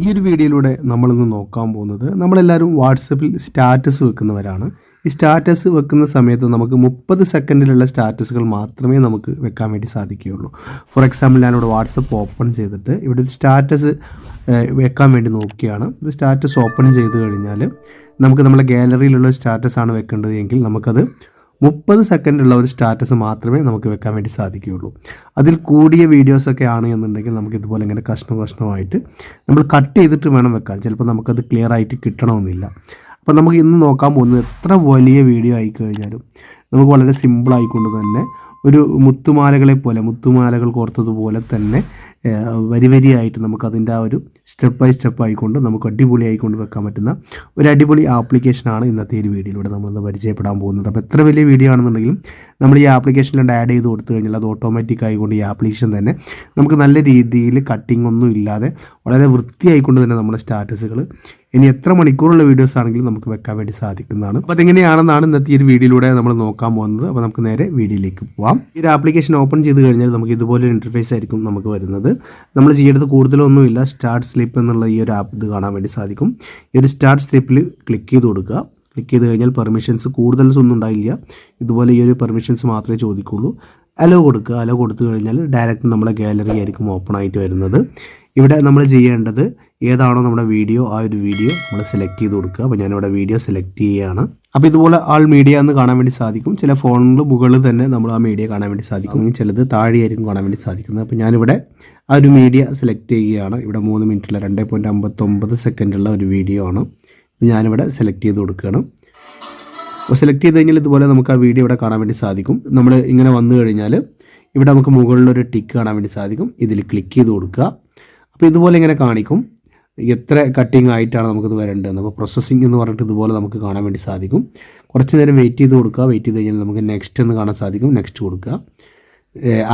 ഈ ഒരു വീഡിയോയിലൂടെ നമ്മളിന്ന് നോക്കാൻ പോകുന്നത് നമ്മളെല്ലാവരും വാട്സപ്പിൽ സ്റ്റാറ്റസ് വെക്കുന്നവരാണ്. ഈ സ്റ്റാറ്റസ് വെക്കുന്ന സമയത്ത് നമുക്ക് മുപ്പത് സെക്കൻഡിലുള്ള സ്റ്റാറ്റസുകൾ മാത്രമേ നമുക്ക് വെക്കാൻ വേണ്ടി സാധിക്കുകയുള്ളൂ. ഫോർ എക്സാമ്പിൾ ഞാനിവിടെ വാട്സപ്പ് ഓപ്പൺ ചെയ്തിട്ട് ഇവിടെ ഒരു സ്റ്റാറ്റസ് വെക്കാൻ വേണ്ടി നോക്കിയാണ് സ്റ്റാറ്റസ് ഓപ്പൺ ചെയ്ത് കഴിഞ്ഞാൽ നമുക്ക് നമ്മുടെ ഗാലറിയിലുള്ള സ്റ്റാറ്റസ് ആണ് വെക്കേണ്ടത് എങ്കിൽ നമുക്കത് മുപ്പത് സെക്കൻഡുള്ള ഒരു സ്റ്റാറ്റസ് മാത്രമേ നമുക്ക് വെക്കാൻ വേണ്ടി സാധിക്കുകയുള്ളൂ. അതിൽ കൂടിയ വീഡിയോസൊക്കെ ആണ് എന്നുണ്ടെങ്കിൽ നമുക്ക് ഇതുപോലെ ഇങ്ങനെ കഷ്ണം കഷ്ണമായിട്ട് നമ്മൾ കട്ട് ചെയ്തിട്ട് വേണം വെക്കാൻ. ചിലപ്പോൾ നമുക്കത് ക്ലിയർ ആയിട്ട് കിട്ടണമെന്നില്ല. അപ്പോൾ നമുക്ക് ഇന്ന് നോക്കാൻ പോകുന്നത് എത്ര വലിയ വീഡിയോ ആയിക്കഴിഞ്ഞാലും നമുക്ക് വളരെ സിമ്പിൾ ആയിക്കൊണ്ട് തന്നെ ഒരു മുത്തുമാലകളെ പോലെ മുത്തുമാലകൾ കോർത്തതുപോലെ തന്നെ വരി വരിയായിട്ട് നമുക്ക് അതിന്റെ ആ ഒരു സ്റ്റെപ്പ് ബൈ സ്റ്റെപ്പ് ആയിക്കൊണ്ട് നമുക്ക് അടിപൊളി ആയിക്കൊണ്ട് വെക്കാൻ പറ്റുന്ന ഒരു അടിപൊളി ആപ്ലിക്കേഷനാണ് ഇന്നത്തെ ഒരു വീഡിയോയിലൂടെ നമ്മളിന്ന് പരിചയപ്പെടാൻ പോകുന്നത്. അപ്പോൾ എത്ര വലിയ വീഡിയോ ആണെന്നുണ്ടെങ്കിലും നമ്മൾ ഈ ആപ്ലിക്കേഷനിൽ ആഡ് ചെയ്ത് കൊടുത്തു കഴിഞ്ഞാൽ അത് ഓട്ടോമാറ്റിക് ആയിക്കൊണ്ട് ഈ ആപ്ലിക്കേഷൻ തന്നെ നമുക്ക് നല്ല രീതിയിൽ കട്ടിംഗ് ഒന്നും ഇല്ലാതെ വളരെ വൃത്തിയായിക്കൊണ്ട് തന്നെ നമ്മുടെ സ്റ്റാറ്റസുകൾ ഇനി എത്ര മണിക്കൂറുള്ള വീഡിയോസ് ആണെങ്കിലും നമുക്ക് വെക്കാൻ വേണ്ടി സാധിക്കുന്നതാണ്. അപ്പോൾ അതെങ്ങനെയാണെന്നാണ് ഇന്നത്തെ ഈ ഒരു വീഡിയോയിലൂടെ നമ്മൾ നോക്കാൻ പോകുന്നത്. അപ്പോൾ നമുക്ക് നേരെ വീഡിയോയിലേക്ക് പോവാം. ഈ ഒരു ആപ്ലിക്കേഷൻ ഓപ്പൺ ചെയ്ത് കഴിഞ്ഞാൽ നമുക്ക് ഇതുപോലെ ഇന്റർഫേസ് ആയിരിക്കും നമുക്ക് വരുന്നത്. നമ്മൾ ചെയ്യേണ്ടത് കൂടുതലൊന്നുമില്ല. സ്റ്റാർട്ട് സ്ലിപ്പ് എന്നുള്ള ഈ ഒരു ആപ്പ് ഇത് കാണാൻ വേണ്ടി സാധിക്കും. ഈ ഒരു സ്റ്റാർട്ട് സ്ലിപ്പിൽ ക്ലിക്ക് ചെയ്ത് കൊടുക്കുക. ക്ലിക്ക് ചെയ്ത് കഴിഞ്ഞാൽ പെർമിഷൻസ് കൂടുതൽസ് ഒന്നും ഉണ്ടായില്ല. ഇതുപോലെ ഈ ഒരു പെർമിഷൻസ് മാത്രമേ ചോദിക്കുള്ളൂ. അലോ കൊടുക്കുക. അലോ കൊടുത്തു കഴിഞ്ഞാൽ ഡയറക്റ്റ് നമ്മുടെ ഗാലറി ആയിരിക്കും ഓപ്പൺ ആയിട്ട് വരുന്നത്. ഇവിടെ നമ്മൾ ചെയ്യേണ്ടത് ഏതാണോ നമ്മുടെ വീഡിയോ ആ ഒരു വീഡിയോ നമ്മൾ സെലക്ട് ചെയ്ത് കൊടുക്കുക. അപ്പോൾ ഞാനിവിടെ വീഡിയോ സെലക്ട് ചെയ്യുകയാണ്. അപ്പോൾ ഇതുപോലെ ആൾ മീഡിയ എന്ന് കാണാൻ വേണ്ടി സാധിക്കും. ചില ഫോണിൽ മുകളിൽ തന്നെ നമ്മൾ ആ മീഡിയ കാണാൻ വേണ്ടി സാധിക്കും. ചിലത് താഴെയായിരിക്കും കാണാൻ വേണ്ടി സാധിക്കുന്നത്. അപ്പോൾ ഞാനിവിടെ ആ ഒരു മീഡിയ സെലക്ട് ചെയ്യുകയാണ്. ഇവിടെ മൂന്ന് മിനിറ്റുള്ള രണ്ട് പോയിന്റ് അമ്പത്തൊമ്പത് സെക്കൻഡുള്ള ഒരു വീഡിയോ ആണ്. ഞാനിവിടെ സെലക്ട് ചെയ്ത് കൊടുക്കുകയാണ്. അപ്പോൾ സെലക്ട് ചെയ്ത് കഴിഞ്ഞാൽ ഇതുപോലെ നമുക്ക് ആ വീഡിയോ ഇവിടെ കാണാൻ വേണ്ടി സാധിക്കും. നമ്മൾ ഇങ്ങനെ വന്നു കഴിഞ്ഞാൽ ഇവിടെ നമുക്ക് മുകളിലൊരു ടിക്ക് കാണാൻ വേണ്ടി സാധിക്കും. ഇതിൽ ക്ലിക്ക് ചെയ്ത് കൊടുക്കുക. അപ്പോൾ ഇതുപോലെ ഇങ്ങനെ കാണിക്കും. എത്ര കട്ടിങ് ആയിട്ടാണ് നമുക്കിത് വരേണ്ടതെന്ന്. അപ്പോൾ പ്രോസസ്സിംഗ് എന്ന് പറഞ്ഞിട്ട് ഇതുപോലെ നമുക്ക് കാണാൻ വേണ്ടി സാധിക്കും. കുറച്ച് നേരം വെയിറ്റ് ചെയ്ത് കൊടുക്കുക. വെയിറ്റ് ചെയ്ത് കഴിഞ്ഞാൽ നമുക്ക് നെക്സ്റ്റ് എന്ന് കാണാൻ സാധിക്കും. നെക്സ്റ്റ് കൊടുക്കുക.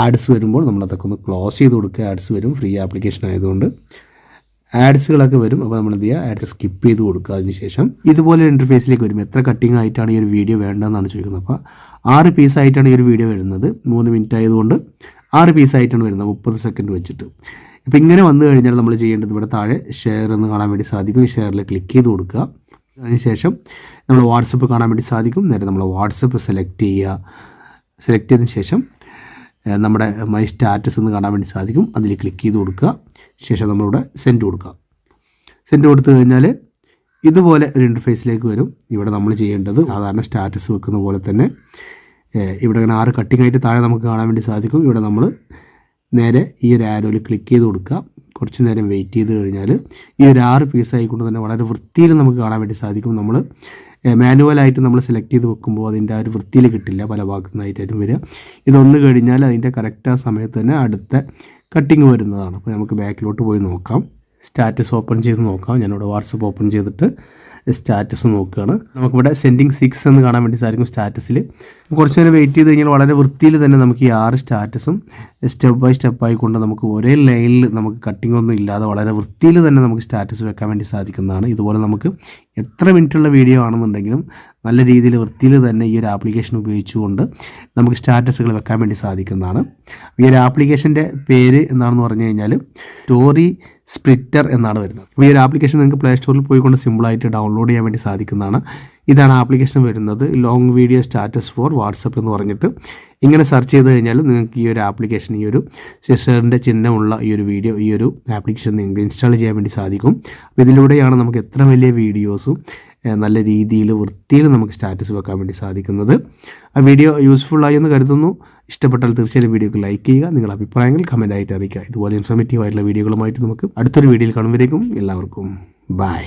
ആഡ്സ് വരുമ്പോൾ നമ്മളതൊക്കെ ഒന്ന് ക്ലോസ് ചെയ്ത് കൊടുക്കുക. ആഡ്സ് വരും. ഫ്രീ ആപ്ലിക്കേഷൻ ആയതുകൊണ്ട്. ആഡ്സുകളൊക്കെ വരും. അപ്പോൾ നമ്മൾ എന്ത് ചെയ്യുക? ആഡ്സ് സ്കിപ്പ് ചെയ്ത് കൊടുക്കുക അതിനുശേഷം. ഇതുപോലെ ഇന്റർഫേസിലേക്ക് വരും. എത്ര കട്ടിങ് ആയിട്ടാണ് ഈ ഒരു വീഡിയോ വേണ്ടതെന്നാണ് ചോദിക്കുന്നത്. അപ്പോൾ ആറ് പീസ് ആയിട്ടാണ് ഈ ഒരു വീഡിയോ വരുന്നത്. മൂന്ന് മിനിറ്റ് ആയതുകൊണ്ട് ആറ് പീസ് ആയിട്ടാണ് വരുന്നത്. മുപ്പത് സെക്കൻഡ് വെച്ചിട്ട്. ഇപ്പൊ ഇങ്ങനെ വന്നു കഴിഞ്ഞാൽ നമ്മൾ ചെയ്യേണ്ടത് ഇവിടെ താഴെ ഷെയർ എന്ന് കാണാൻ വേണ്ടി സാധിക്കും. ഷെയറിൽ ക്ലിക്ക് ചെയ്ത് കൊടുക്കുക. അതിനുശേഷം നമ്മൾ വാട്സപ്പ് കാണാൻ വേണ്ടി സാധിക്കും. നേരെ നമ്മൾ വാട്സപ്പ് സെലക്ട് ചെയ്യുക. സെലക്ട് ചെയ്തതിന് ശേഷം നമ്മുടെ മൈ സ്റ്റാറ്റസ് എന്ന് കാണാൻ വേണ്ടി സാധിക്കും. അതിൽ ക്ലിക്ക് ചെയ്ത് കൊടുക്കുക. ശേഷം നമ്മളിവിടെ സെൻഡ് കൊടുക്കുക. സെൻഡ് കൊടുത്തു കഴിഞ്ഞാൽ ഇതുപോലെ ഒരു ഇന്റർഫേസിലേക്ക് വരും. ഇവിടെ നമ്മൾ ചെയ്യേണ്ടത് സാധാരണ സ്റ്റാറ്റസ് വെക്കുന്ന പോലെ തന്നെ ഇവിടെ ഇങ്ങനെ ആറ് കട്ടിംഗ് ആയിട്ട് താഴെ നമുക്ക് കാണാൻ വേണ്ടി സാധിക്കും. ഇവിടെ നമ്മൾ നേരെ ഈ ഒരു ആരോയിൽ ക്ലിക്ക് ചെയ്ത് കൊടുക്കുക. കുറച്ച് നേരം വെയിറ്റ് ചെയ്ത് കഴിഞ്ഞാൽ ഈ ഒരു ആറ് പീസ് ആയിക്കൊണ്ട് തന്നെ വളരെ വൃത്തിയിൽ നമുക്ക് കാണാൻ വേണ്ടി സാധിക്കും. നമ്മൾ മാനുവലായിട്ട് നമ്മൾ സെലക്ട് ചെയ്ത് വെക്കുമ്പോൾ അതിന്റെ ആ ഒരു വൃത്തിയിൽ കിട്ടില്ല പല ഭാഗത്തുനിന്നായിട്ടും വരിക. ഇതൊന്ന് കഴിഞ്ഞാൽ അതിന്റെ കറക്റ്റ് ആ സമയത്ത് തന്നെ അടുത്ത കട്ടിങ് വരുന്നതാണ്. അപ്പോൾ നമുക്ക് ബാക്കിലോട്ട് പോയി നോക്കാം. സ്റ്റാറ്റസ് ഓപ്പൺ ചെയ്ത് നോക്കാം. ഞാനിവിടെ വാട്സപ്പ് ഓപ്പൺ ചെയ്തിട്ട് സ്റ്റാറ്റസ് നോക്കുകയാണ്. നമുക്കിവിടെ സെൻഡിങ് സിക്സ് എന്ന് കാണാൻ വേണ്ടി സാധിക്കും സ്റ്റാറ്റസിൽ കുറച്ച് നേരം വെയിറ്റ് ചെയ്ത് കഴിഞ്ഞാൽ വളരെ വൃത്തിയിൽ തന്നെ നമുക്ക് ഈ ആറ് സ്റ്റാറ്റസും സ്റ്റെപ്പ് ബൈ സ്റ്റെപ്പ് ആയിക്കൊണ്ട് നമുക്ക് ഒരേ ലൈനിൽ നമുക്ക് കട്ടിംഗ് ഒന്നും ഇല്ലാതെ വളരെ വൃത്തിയിൽ തന്നെ നമുക്ക് സ്റ്റാറ്റസ് വെക്കാൻ വേണ്ടി സാധിക്കുന്നതാണ്. ഇതുപോലെ നമുക്ക് എത്ര മിനിറ്റുള്ള വീഡിയോ ആണെന്നുണ്ടെങ്കിലും നല്ല രീതിയിൽ വൃത്തിയിൽ തന്നെ ഈ ഒരു ആപ്ലിക്കേഷൻ ഉപയോഗിച്ചുകൊണ്ട് നമുക്ക് സ്റ്റാറ്റസുകൾ വെക്കാൻ വേണ്ടി സാധിക്കുന്നതാണ്. ഈ ഒരു ആപ്ലിക്കേഷന്റെ പേര് എന്താണെന്ന് പറഞ്ഞു കഴിഞ്ഞാൽ സ്റ്റോറി സ്പ്ലിറ്റർ എന്നാണ് വരുന്നത്. അപ്പോൾ ഈ ഒരു ആപ്ലിക്കേഷൻ നിങ്ങൾക്ക് പ്ലേ സ്റ്റോറിൽ പോയിക്കൊണ്ട് സിമ്പിളായിട്ട് ഡൗൺലോഡ് ചെയ്യാൻ വേണ്ടി സാധിക്കുന്നതാണ്. ഇതാണ് ആപ്ലിക്കേഷൻ വരുന്നത്. Long video status for WhatsApp എന്ന് പറഞ്ഞിട്ട് ഇങ്ങനെ സെർച്ച് ചെയ്ത് കഴിഞ്ഞാൽ നിങ്ങൾക്ക് ഈ ഒരു ആപ്ലിക്കേഷൻ ഈ ഒരു സിസറിന്റെ ചിഹ്നമുള്ള ഈ ഒരു വീഡിയോ ഈ ഒരു ആപ്ലിക്കേഷൻ നിങ്ങൾക്ക് ഇൻസ്റ്റാൾ ചെയ്യാൻ വേണ്ടി സാധിക്കും. അപ്പോൾ ഇതിലൂടെയാണ് നമുക്ക് എത്ര വലിയ വീഡിയോസും നല്ല രീതിയിൽ വൃത്തിയിൽ നമുക്ക് സ്റ്റാറ്റസ് വെക്കാൻ വേണ്ടി സാധിക്കുന്നത്. ആ വീഡിയോ യൂസ്ഫുൾ ആയി എന്ന് കരുതുന്നു. ഇഷ്ടപ്പെട്ടാൽ തീർച്ചയായും വീഡിയോക്ക് ലൈക്ക് ചെയ്യുക. നിങ്ങളുടെ അഭിപ്രായങ്ങൾ കമന്റ് ആയിട്ട് അറിയിക്കുക. ഇതുപോലെ ഇൻഫോർമേറ്റീവ് ആയിട്ടുള്ള വീഡിയോകളുമായിട്ട് നമുക്ക് അടുത്തൊരു വീഡിയോയിൽ കാണുമ്പോഴേക്കും എല്ലാവർക്കും ബൈ